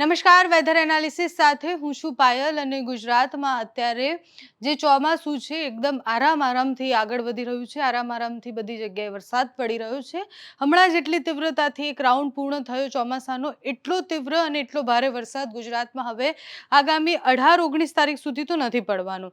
નમસ્કાર weather analysis સાથે હું છું પાયલ અને ગુજરાતમાં અત્યારે જે ચોમાસું છે, એકદમ આરામ આરામથી આગળ વધી રહ્યું છે. આરામ આરામથી બધી જગ્યાએ વરસાદ પડી રહ્યો છે. હમણાં જેટલી તીવ્રતાથી એક રાઉન્ડ પૂર્ણ થયો ચોમાસાનો, એટલો તીવ્ર અને એટલો ભારે વરસાદ ગુજરાતમાં હવે આગામી અઢાર, ઓગણીસ તારીખ સુધી તો નથી પડવાનો.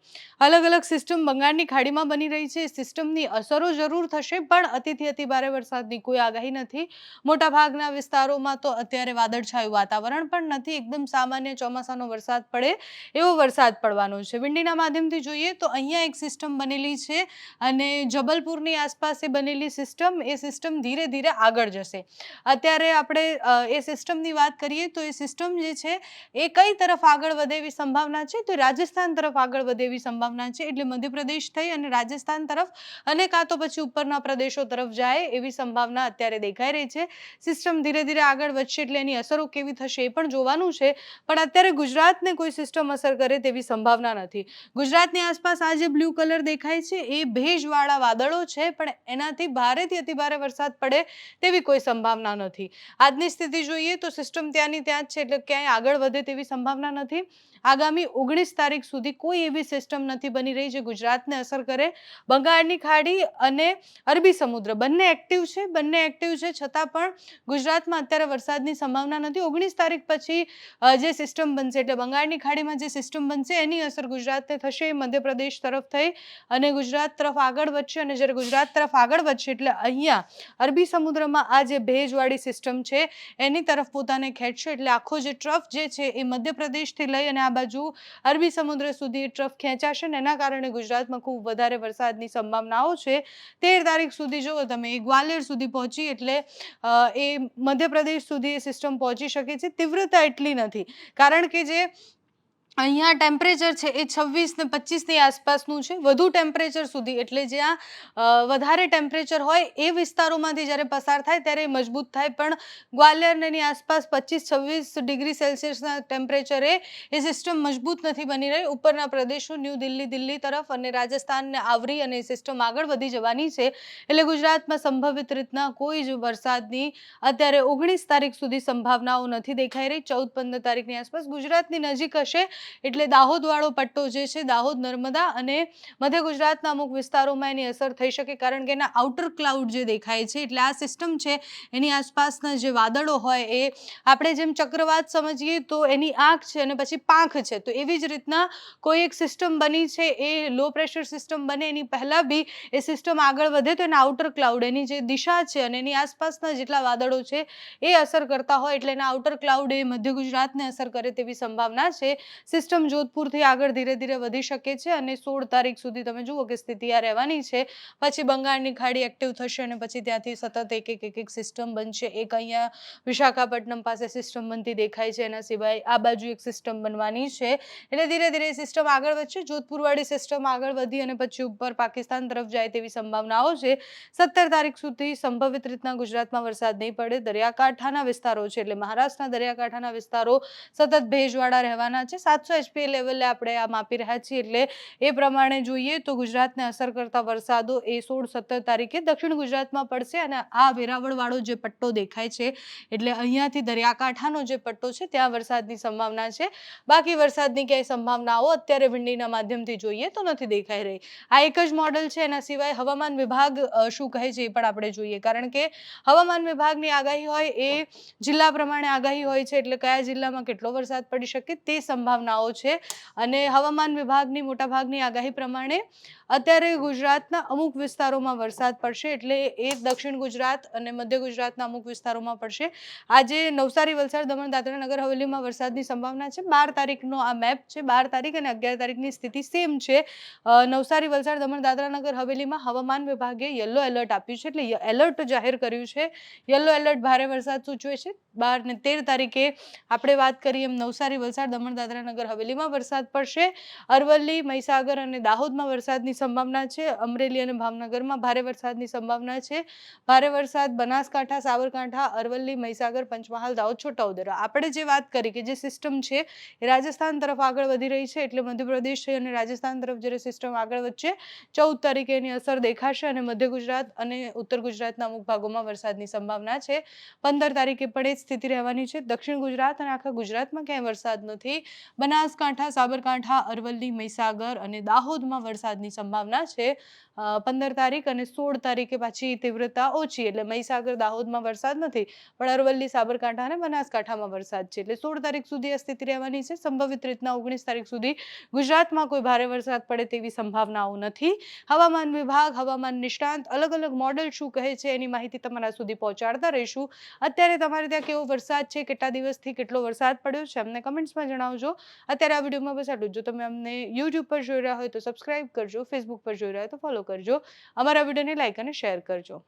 અલગ અલગ સિસ્ટમ બંગાળની ખાડીમાં બની રહી છે. સિસ્ટમની અસરો જરૂર થશે, પણ અતિથી અતિ ભારે વરસાદની કોઈ આગાહી નથી. મોટાભાગના વિસ્તારોમાં તો અત્યારે વાદળછાયું વાતાવરણ પણ નથી. એકદમ સામાન્ય ચોમાસાનો વરસાદ પડે એવો વરસાદ પડવાનો છે. વિંડીના માધ્યમથી જોઈએ તો અહીંયા એક સિસ્ટમ બનેલી છે અને જબલપુરની આસપાસ એ બનેલી સિસ્ટમ એ સિસ્ટમ ધીરે ધીરે આગળ જશે. અત્યારે આપણે એ સિસ્ટમની વાત કરીએ તો એ સિસ્ટમ જે છે એ કઈ તરફ આગળ વધે એવી સંભાવના છે? તો રાજસ્થાન તરફ આગળ વધે એવી સંભાવના છે. એટલે મધ્યપ્રદેશ થઈ અને રાજસ્થાન તરફ અને કાં તો પછી ઉપરના પ્રદેશો તરફ જાય એવી સંભાવના અત્યારે દેખાઈ રહી છે. સિસ્ટમ ધીરે ધીરે આગળ વધશે એટલે એની અસરો કેવી થશે એ પણ જોવાનું છે, પણ અત્યારે ગુજરાતને કોઈ સિસ્ટમ અસર કરે તેવી સંભાવના નથી. ગુજરાતની આસપાસ આ જે બ્લુ કલર દેખાય છે, એ ભેજવાળા વાદળો છે, પણ એનાથી ભારેથી અતિભારે વરસાદ પડે તેવી કોઈ સંભાવના નથી. આજની સ્થિતિ જોઈએ તો સિસ્ટમ ત્યાંની ત્યાં જ છે, એટલે ક્યાંય આગળ વધે તેવી સંભાવના નથી. આગામી ઓગણીસ તારીખ સુધી કોઈ એવી સિસ્ટમ નથી બની રહી જે ગુજરાતને અસર કરે. બંગાળની ખાડી અને અરબી સમુદ્ર, બંને એક્ટિવ છે, બંને એક્ટિવ છે, છતાં પણ ગુજરાતમાં અત્યારે વરસાદની સંભાવના નથી. ઓગણીસ તારીખ પછી અ, જે સિસ્ટમ બનશે એટલે બંગાળની ખાડીમાં જે સિસ્ટમ બનશે એની અસર ગુજરાતને થશે. એ મધ્યપ્રદેશ તરફ થઈ અને ગુજરાત તરફ આગળ વધશે અને જ્યારે ગુજરાત તરફ આગળ વધશે એટલે અહીંયા અરબી સમુદ્રમાં આ જે ભેજવાળી સિસ્ટમ છે એની તરફ પોતાને ખેંચશે એટલે આખો જે ટ્રફ જે છે એ મધ્યપ્રદેશથી લઈ અને આ બાજુ અરબી સમુદ્ર સુધી ટ્રફ ખેંચાશે ને એના કારણે ગુજરાતમાં ખૂબ વધારે વરસાદની સંભાવનાઓ છે. તેર તારીખ સુધી જુઓ તમે ગ્વાલિયર સુધી પહોંચી એટલે એ મધ્યપ્રદેશ સુધી એ સિસ્ટમ પહોંચી શકે છે. તીવ્રતા એટલી નથી. કારણ કે જે અહીંયા ટેમ્પરેચર છે એ છવ્વીસ ને પચીસની આસપાસનું છે. વધુ ટેમ્પરેચર સુધી, એટલે જ્યાં વધારે ટેમ્પરેચર હોય એ વિસ્તારોમાંથી જ્યારે પસાર થાય ત્યારે મજબૂત થાય. પણ ગ્વાલિયરને એની આસપાસ પચીસ છવ્વીસ ડિગ્રી સેલ્સિયસના ટેમ્પરેચરે એ સિસ્ટમ મજબૂત નથી બની રહી. ઉપરના પ્રદેશો ન્યૂ દિલ્હી દિલ્હી તરફ અને રાજસ્થાનને આવરી અને એ સિસ્ટમ આગળ વધી જવાની છે. એટલે ગુજરાતમાં સંભવિત રીતના કોઈ જ વરસાદની અત્યારે ઓગણીસ તારીખ સુધી સંભાવનાઓ નથી દેખાઈ રહી. ચૌદ પંદર તારીખની આસપાસ ગુજરાતની નજીક હશે. એટલે દાહોદવાળો પટ્ટો જે છે, દાહોદ નર્મદા અને મધ્ય ગુજરાતના અમુક વિસ્તારોમાં એની અસર થઈ શકે કારણ કે એના આઉટર ક્લાઉડ જે દેખાય છે, એટલે આ સિસ્ટમ છે, એની આસપાસના જે વાદળો હોય એ આપણે જેમ ચક્રવાત સમજીએ તો એની આંખ છે અને પછી પાંખ છે. તો એવી જ રીતના કોઈ એક સિસ્ટમ બની છે, એ લો પ્રેશર સિસ્ટમ બને, એની પહેલાં બી એ સિસ્ટમ આગળ વધે તો એના આઉટર ક્લાઉડ એની જે દિશા છે અને એની આસપાસના જેટલા વાદળો છે એ અસર કરતા હોય, એટલે એના આઉટર ક્લાઉડ એ મધ્ય ગુજરાતને અસર કરે તેવી સંભાવના છે. સિસ્ટમ જોધપુરથી આગળ ધીરે ધીરે વધી શકે છે અને સોળ તારીખ સુધી તમે જુઓ કે સ્થિતિ આ રહેવાની છે. પછી બંગાળની ખાડી એક્ટિવ થશે અને પછી ત્યાંથી સતત એક એક એક એક સિસ્ટમ બનશે. એક અહીંયા વિશાખાપટ્ટનમ પાસે સિસ્ટમ બનતી દેખાય છે. એના સિવાય આ બાજુ એક સિસ્ટમ બનવાની છે. એટલે ધીરે ધીરે સિસ્ટમ આગળ વધશે. જોધપુરવાળી સિસ્ટમ આગળ વધી અને પછી ઉપર પાકિસ્તાન તરફ જાય તેવી સંભાવનાઓ છે. સત્તર તારીખ સુધી સંભવિત રીતના ગુજરાતમાં વરસાદ નહીં પડે. દરિયાકાંઠાના વિસ્તારો છે. એટલે મહારાષ્ટ્રના દરિયાકાંઠાના વિસ્તારો સતત ભેજવાળા રહેવાના છે. સાતસો એચપીએ લેવલે આપણે આ માપી રહ્યા છીએ. એટલે એ પ્રમાણે જોઈએ તો ગુજરાતને અસર કરતા વરસાદો એ સોળ સત્તર તારીખે દક્ષિણ ગુજરાતમાં પડશે અને આ વેરાવળવાળો જે પટ્ટો દેખાય છે, એટલે અહીંયાથી દરિયાકાંઠાનો જે પટ્ટો છે, ત્યાં વરસાદની સંભાવના છે. બાકી વરસાદની ક્યાંય સંભાવનાઓ અત્યારે વિંડીના માધ્યમથી જોઈએ તો નથી દેખાઈ રહી. આ એક જ મોડલ છે, એના સિવાય હવામાન વિભાગ શું કહે છે એ પણ આપણે જોઈએ. કારણ કે હવામાન વિભાગની આગાહી હોય એ જિલ્લા પ્રમાણે આગાહી હોય છે, એટલે કયા જિલ્લામાં કેટલો વરસાદ પડી શકે તે સંભાવનાઓ છે. અને હવામાન વિભાગની મોટાભાગની આગાહી પ્રમાણે અત્યારે ગુજરાતના અમુક વિસ્તારોમાં વરસાદ પડશે એટલે એ દક્ષિણ ગુજરાત અને મધ્ય ગુજરાતના અમુક વિસ્તારોમાં પડશે. આજે નવસારી, વલસાડ, દમણ, દાદરા નગર હવેલીમાં વરસાદની સંભાવના છે. બાર તારીખનો આ મેપ છે. બાર તારીખ અને અગિયાર તારીખની સ્થિતિ સેમ છે. નવસારી, વલસાડ, દમણ, દાદરા નગર હવેલીમાં હવામાન વિભાગે યલો એલર્ટ આપ્યું છે. એટલે એલર્ટ જાહેર કર્યું છે. યલો એલર્ટ ભારે વરસાદ સૂચવે છે. બાર ને તેર તારીખે આપણે વાત કરીએ એમ નવસારી વલસાડ દમણ દાદરા નગર હવેલીમાં વરસાદ પડશે. અરવલ્લી, મહીસાગર અને દાહોદમાં વરસાદની સંભાવના છે. અમરેલી અને ભાવનગરમાં ભારે વરસાદની સંભાવના છે. ભારે વરસાદ બનાસકાંઠા, સાબરકાંઠા, અરવલ્લી, મહીસાગર, પંચમહાલ, દાહોદ છોટાઉદેરા આપણે જે વાત કરી કે જે સિસ્ટમ છે એ રાજસ્થાન તરફ આગળ વધી રહી છે એટલે મધ્યપ્રદેશ છે અને રાજસ્થાન તરફ જ્યારે સિસ્ટમ આગળ વધશે, ચૌદ તારીખે એની અસર દેખાશે અને મધ્ય ગુજરાત અને ઉત્તર ગુજરાતના અમુક ભાગોમાં વરસાદની સંભાવના છે. પંદર તારીખે પણ એ સ્થિતિ રહેવાની છે. દક્ષિણ ગુજરાત અને આખા ગુજરાતમાં ક્યાંય વરસાદ નથી. બનાસકાંઠા, સાબરકાંઠા, અરવલ્લી, મહીસાગર અને દાહોદમાં વરસાદની સંભાવના છે. પંદર તારીખ અને સોળ તારીખે પાછી તીવ્રતા ઓછી, એટલે મહીસાગર, દાહોદમાં વરસાદ નથી, પણ અરવલ્લી, સાબરકાંઠા અને બનાસકાંઠામાં વરસાદ છે. એટલે સોળ તારીખ સુધી આ સ્થિતિ રહેવાની છે. સંભવિત રીતના ઓગણીસ તારીખ સુધી ગુજરાતમાં કોઈ ભારે વરસાદ પડે તેવી સંભાવનાઓ નથી. હવામાન વિભાગ, હવામાન નિષ્ણાંત અલગ અલગ મોડેલ શું કહે છે એની માહિતી તમારા સુધી પહોંચાડતા રહીશું. અત્યારે તમારે ત્યાં કેવો વરસાદ છે, કેટલા દિવસથી કેટલો વરસાદ પડ્યો છે, અમને કમેન્ટ્સમાં જણાવજો. અત્યારે આ વિડીયોમાં બસ આટલું જ. તમે અમને યુટ્યુબ પર જોઈ રહ્યા હોય તો સબસ્ક્રાઇબ કરજો ફેસબુક પર જોઈ રહ્યા હોય તો ફોલો કરજો. અમારા વિડીયોને લાઇક અને શેર કરજો.